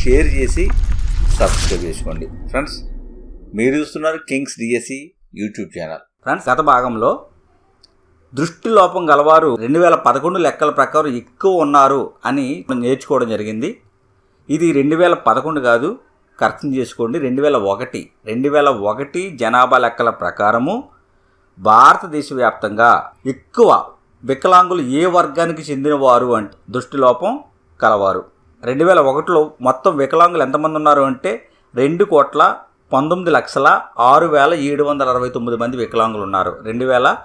Share చేసి subscribe చేసుకోండి. Friends మీరు చూస్తున్నారు Kings DSC YouTube channel. Friends గత భాగంలో దృష్టి లోపం గలవారు రెండు వేల పదకొండు లెక్కల ప్రకారం ఎక్కువ ఉన్నారు అని నేర్చుకోవడం జరిగింది. ఇది రెండు వేల పదకొండు కాదు కరెక్షన్ చేసుకోండి. రెండు వేల ఒకటి రెండు వేల ఒకటి జనాభా లెక్కల ప్రకారము భారతదేశ వ్యాప్తంగా ఎక్కువ వికలాంగులు ఏ వర్గానికి చెందినవారు అంటే దృష్టిలోపం కలవారు. రెండు వేల ఒకటిలో మొత్తం వికలాంగులు ఎంతమంది ఉన్నారు అంటే రెండు కోట్ల పంతొమ్మిది లక్షల ఆరు వేల ఏడు వందల అరవై తొమ్మిది మంది వికలాంగులు ఉన్నారు. రెండు వేల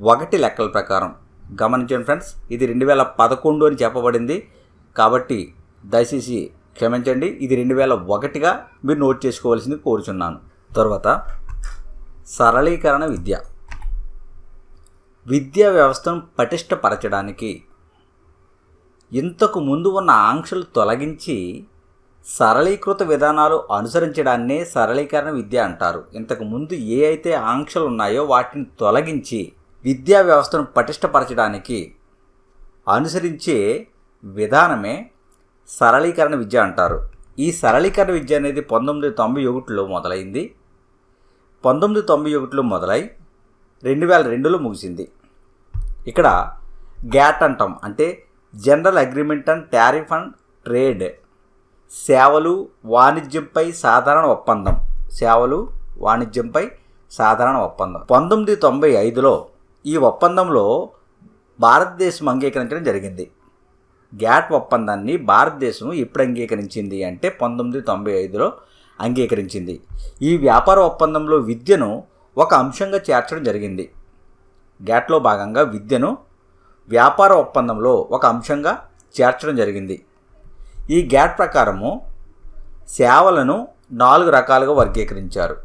ఒకటి లెక్కల ప్రకారం. గమనించండి ఫ్రెండ్స్ ఇది రెండు వేల పదకొండు అని చెప్పబడింది. కాబట్టి దయచేసి క్షమించండి ఇది రెండు వేల ఒకటిగా మీరు నోట్ చేసుకోవాల్సింది కోరుచున్నాను. తర్వాత సరళీకరణ విద్య. విద్యా వ్యవస్థను పటిష్టపరచడానికి ఇంతకు ముందు ఉన్న ఆంక్షలు తొలగించి సరళీకృత విధానాలు అనుసరించడాన్నే సరళీకరణ విద్య అంటారు. ఇంతకు ముందు ఏ అయితే ఆంక్షలు ఉన్నాయో వాటిని తొలగించి విద్యా వ్యవస్థను పటిష్టపరచడానికి అనుసరించే విధానమే సరళీకరణ విద్య అంటారు. ఈ సరళీకరణ విద్య అనేది పంతొమ్మిది తొంభై ఒకటిలో మొదలైంది. పంతొమ్మిది తొంభై ఒకటిలో మొదలై రెండు వేల రెండులో ముగిసింది. ఇక్కడ గ్యాట్ అంటాం. అంటే general agreement and tariff and trade. సేవలు వాణిజ్యంపై సాధారణ ఒప్పందం. సేవలు వాణిజ్యంపై సాధారణ ఒప్పందం. పంతొమ్మిది తొంభై ఐదులో ఈ ఒప్పందంలో భారతదేశం అంగీకరించడం జరిగింది. గ్యాట్ ఒప్పందాన్ని భారతదేశం ఎప్పుడు అంగీకరించింది అంటే పంతొమ్మిది తొంభై ఐదులో అంగీకరించింది. ఈ వ్యాపార ఒప్పందంలో విద్యను ఒక అంశంగా చేర్చడం జరిగింది. గ్యాట్లో భాగంగా విద్యను వ్యాపార ఒప్పందంలో ఒక అంశంగా చేర్చడం జరిగింది. ఈ గ్యాట్ ప్రకారము సేవలను నాలుగు రకాలుగా వర్గీకరించారు.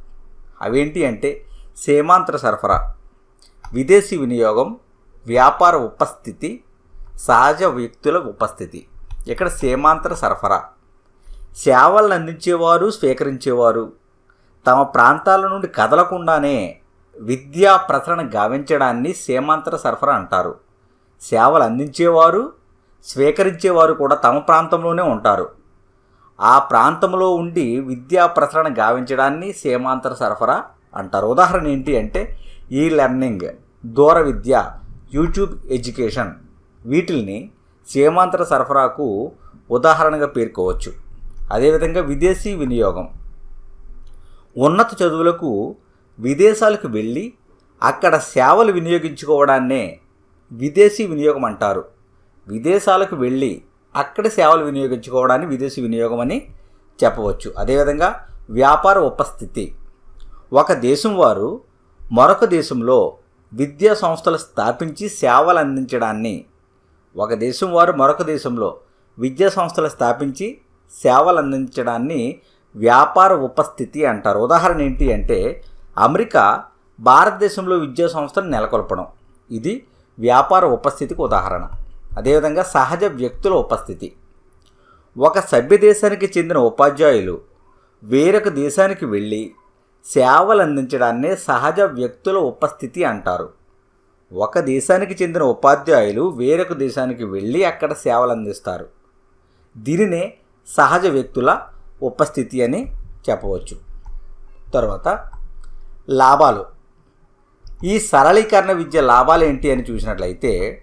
అవేంటి అంటే సీమాంతర సరఫరా విదేశీ వినియోగం వ్యాపార ఉపస్థితి సహజ వ్యక్తుల ఉపస్థితి. ఇక్కడ సీమాంతర సరఫరా. సేవలను అందించేవారు స్వీకరించేవారు. తమ ప్రాంతాల నుండి కదలకుండానే విద్యా ప్రసరణ గావించడాన్ని సీమాంతర సరఫరా అంటారు. సేవలు అందించేవారు స్వీకరించేవారు కూడా తమ ప్రాంతంలోనే ఉంటారు. ఆ ప్రాంతంలో ఉండి విద్యా ప్రసరణ గావించడాన్ని సీమాంతర సరఫరా అంటారు. ఉదాహరణ ఏంటి అంటే ఈ లెర్నింగ్ దూర విద్య యూట్యూబ్ ఎడ్యుకేషన్ వీటిల్ని సీమాంతర సరఫరాకు ఉదాహరణగా పేర్కోవచ్చు. అదేవిధంగా విదేశీ వినియోగం. ఉన్నత చదువులకు విదేశాలకు వెళ్ళి అక్కడ సేవలు వినియోగించుకోవడాన్నే విదేశీ వినియోగం అంటారు. విదేశాలకు వెళ్ళి అక్కడ సేవలు వినియోగించుకోవడాన్ని విదేశీ వినియోగం అని చెప్పవచ్చు. అదేవిధంగా వ్యాపార ఉపస్థితి. ఒక దేశం వారు మరొక దేశంలో విద్యా సంస్థలు స్థాపించి సేవలు అందించడాన్ని ఒక దేశం వారు మరొక దేశంలో విద్యా సంస్థలు స్థాపించి సేవలు అందించడాన్ని వ్యాపార ఉపస్థితి అంటారు. ఉదాహరణ ఏంటి అంటే అమెరికా భారతదేశంలో విద్యా సంస్థను నెలకొల్పడం. ఇది వ్యాపార ఉపస్థితికి ఉదాహరణ. అదేవిధంగా సహజ వ్యక్తుల ఉపస్థితి. ఒక సభ్య దేశానికి చెందిన ఉపాధ్యాయులు వేరొక దేశానికి వెళ్ళి సేవలు అందించడాన్ని సహజ వ్యక్తుల ఉపస్థితి అంటారు. ఒక దేశానికి చెందిన ఉపాధ్యాయులు వేరొక దేశానికి వెళ్ళి అక్కడ సేవలు అందిస్తారు. దీనినే సహజ వ్యక్తుల ఉపస్థితి అని చెప్పవచ్చు. తర్వాత లాభాలు. ఈ సరళీకరణ విద్య లాభాలు ఏంటి అని చూసినట్లయితే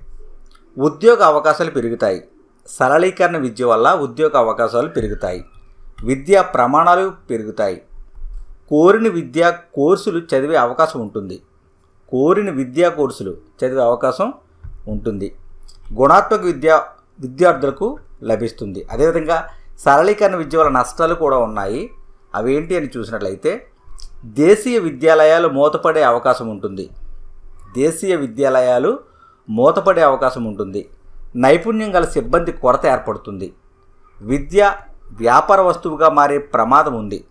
ఉద్యోగ అవకాశాలు పెరుగుతాయి. సరళీకరణ విద్య వల్ల ఉద్యోగ అవకాశాలు పెరుగుతాయి. విద్యా ప్రమాణాలు పెరుగుతాయి. కోరిన విద్యా కోర్సులు చదివే అవకాశం ఉంటుంది. కోరిన విద్యా కోర్సులు చదివే అవకాశం ఉంటుంది. గుణాత్మక విద్య విద్యార్థులకు లభిస్తుంది. అదేవిధంగా సరళీకరణ విద్య వల్ల నష్టాలు కూడా ఉన్నాయి. అవేంటి అని చూసినట్లయితే దేశీయ విద్యాలయాలు మూతపడే అవకాశం ఉంటుంది. దేశీయ విద్యాలయాలు మూతపడే అవకాశం ఉంటుంది. నైపుణ్యం గల సిబ్బంది కొరత ఏర్పడుతుంది. విద్య వ్యాపార వస్తువుగా మారే ప్రమాదం ఉంది.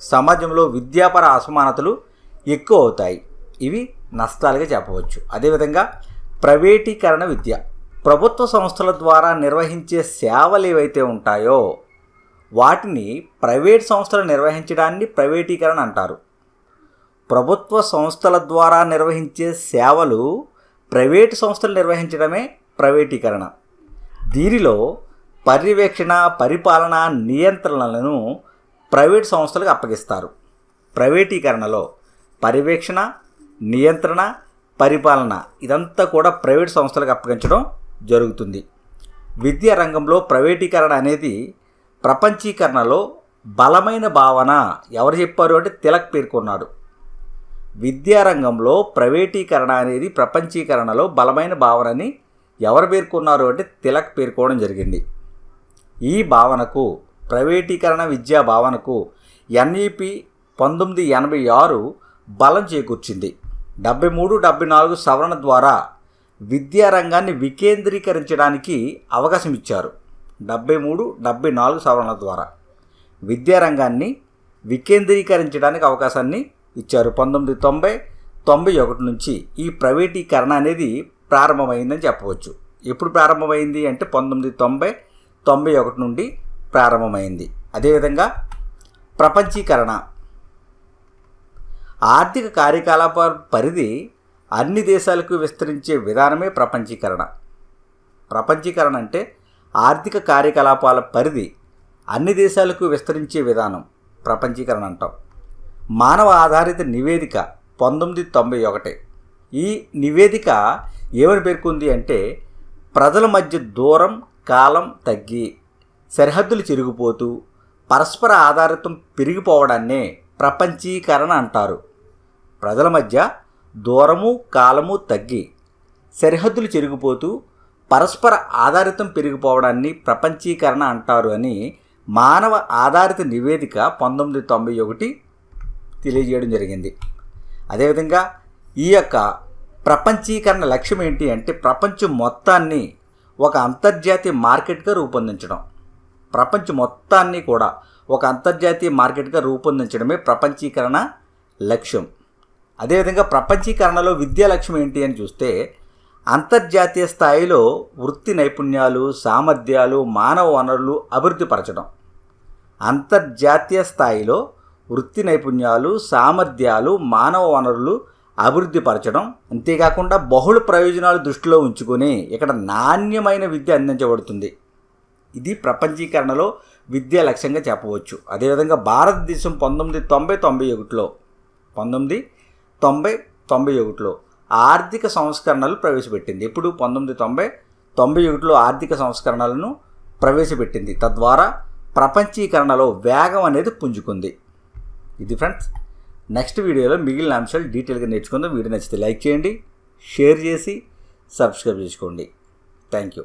సమాజంలో విద్యాపర అసమానతలు ఎక్కువ అవుతాయి. ఇవి నష్టాలుగా చెప్పవచ్చు. అదేవిధంగా ప్రైవేటీకరణ విద్య. ప్రభుత్వ సంస్థల ద్వారా నిర్వహించే సేవలు ఏవైతే ఉంటాయో వాటిని ప్రైవేట్ సంస్థలు నిర్వహించడాన్ని ప్రైవేటీకరణ అంటారు. ప్రభుత్వ సంస్థల ద్వారా నిర్వహించే సేవలు ప్రైవేటు సంస్థలు నిర్వహించడమే ప్రైవేటీకరణ. దీనిలో పర్యవేక్షణ పరిపాలన నియంత్రణలను ప్రైవేట్ సంస్థలకు అప్పగిస్తారు. ప్రైవేటీకరణలో పర్యవేక్షణ నియంత్రణ పరిపాలన ఇదంతా కూడా ప్రైవేట్ సంస్థలకు అప్పగించడం జరుగుతుంది. విద్యా రంగంలో ప్రైవేటీకరణ అనేది ప్రపంచీకరణలో బలమైన భావన. ఎవరు చెప్పారు అంటే తిలక్ పేర్కొన్నాడు. విద్యారంగంలో ప్రైవేటీకరణ అనేది ప్రపంచీకరణలో బలమైన భావనని ఎవరు పేర్కొన్నారు అంటే తిలక్ పేర్కోవడం జరిగింది. ఈ భావనకు ప్రైవేటీకరణ విద్యా భావనకు ఎన్ఈపి పంతొమ్మిది ఎనభై ఆరు బలం చేకూర్చింది. డెబ్బై మూడు డెబ్బై నాలుగు సవరణ ద్వారా విద్యారంగాన్ని వికేంద్రీకరించడానికి అవకాశం ఇచ్చారు. డెబ్బై మూడు డెబ్బై నాలుగు సవరణల ద్వారా విద్యారంగాన్ని వికేంద్రీకరించడానికి అవకాశాన్ని ఇచ్చారు పంతొమ్మిది తొంభై తొంభై ఒకటి నుంచి ఈ ప్రైవేటీకరణ అనేది ప్రారంభమైందని చెప్పవచ్చు. ఎప్పుడు ప్రారంభమైంది అంటే పంతొమ్మిది తొంభై తొంభై ఒకటి నుండి ప్రారంభమైంది. అదేవిధంగా ప్రపంచీకరణ. ఆర్థిక కార్యకలాపాల పరిధి అన్ని దేశాలకు విస్తరించే విధానమే ప్రపంచీకరణ. ప్రపంచీకరణ అంటే ఆర్థిక కార్యకలాపాల పరిధి అన్ని దేశాలకు విస్తరించే విధానం. ప్రపంచీకరణ అంటాం. మానవ ఆధారిత నివేదిక పంతొమ్మిది తొంభై ఒకటి. ఈ నివేదిక ఏమని పేర్కొంది అంటే ప్రజల మధ్య దూరం కాలం తగ్గి సరిహద్దులు చిరిగిపోతూ పరస్పర ఆధారితం పెరిగిపోవడాన్నే ప్రపంచీకరణ అంటారు. ప్రజల మధ్య దూరము కాలము తగ్గి సరిహద్దులు చెరిగిపోతూ పరస్పర ఆధారితం పెరిగిపోవడాన్ని ప్రపంచీకరణ అంటారు అని మానవ ఆధారిత నివేదిక పంతొమ్మిది తొంభై ఒకటి తెలియజేయడం జరిగింది. అదేవిధంగా ఈ యొక్క ప్రపంచీకరణ లక్ష్యం ఏంటి అంటే ప్రపంచం మొత్తాన్ని ఒక అంతర్జాతీయ మార్కెట్గా రూపొందించడం. ప్రపంచం మొత్తాన్ని కూడా ఒక అంతర్జాతీయ మార్కెట్గా రూపొందించడమే ప్రపంచీకరణ లక్ష్యం. అదేవిధంగా ప్రపంచీకరణలో విద్యా లక్ష్యం ఏంటి అని చూస్తే అంతర్జాతీయ స్థాయిలో వృత్తి నైపుణ్యాలు సామర్థ్యాలు మానవ వనరులు అభివృద్ధి పరచడం. అంతర్జాతీయ స్థాయిలో వృత్తి నైపుణ్యాలు సామర్థ్యాలు మానవ వనరులు అభివృద్ధి పరచడం అంతేకాకుండా బహుళ ప్రయోజనాలు దృష్టిలో ఉంచుకొని ఇక్కడ నాణ్యమైన విద్య అందించబడుతుంది. ఇది ప్రపంచీకరణలో విద్యా లక్ష్యంగా చెప్పవచ్చు. అదేవిధంగా భారతదేశం పంతొమ్మిది తొంభై తొంభై ఒకటిలో పంతొమ్మిది తొంభై తొంభై ఒకటిలో ఆర్థిక సంస్కరణలు ప్రవేశపెట్టింది. ఎప్పుడు? పంతొమ్మిది తొంభై తొంభై ఒకటిలో ఆర్థిక సంస్కరణలను ప్రవేశపెట్టింది. తద్వారా ప్రపంచీకరణలో వేగం అనేది పుంజుకుంది. ఇది ఫ్రెండ్స్. నెక్స్ట్ వీడియోలో మిగిలిన అంశాలు డీటెయిల్గా నేర్చుకుందాం. వీడియో నచ్చితే లైక్ చేయండి షేర్ చేసి సబ్స్క్రైబ్ చేసుకోండి. Thank you.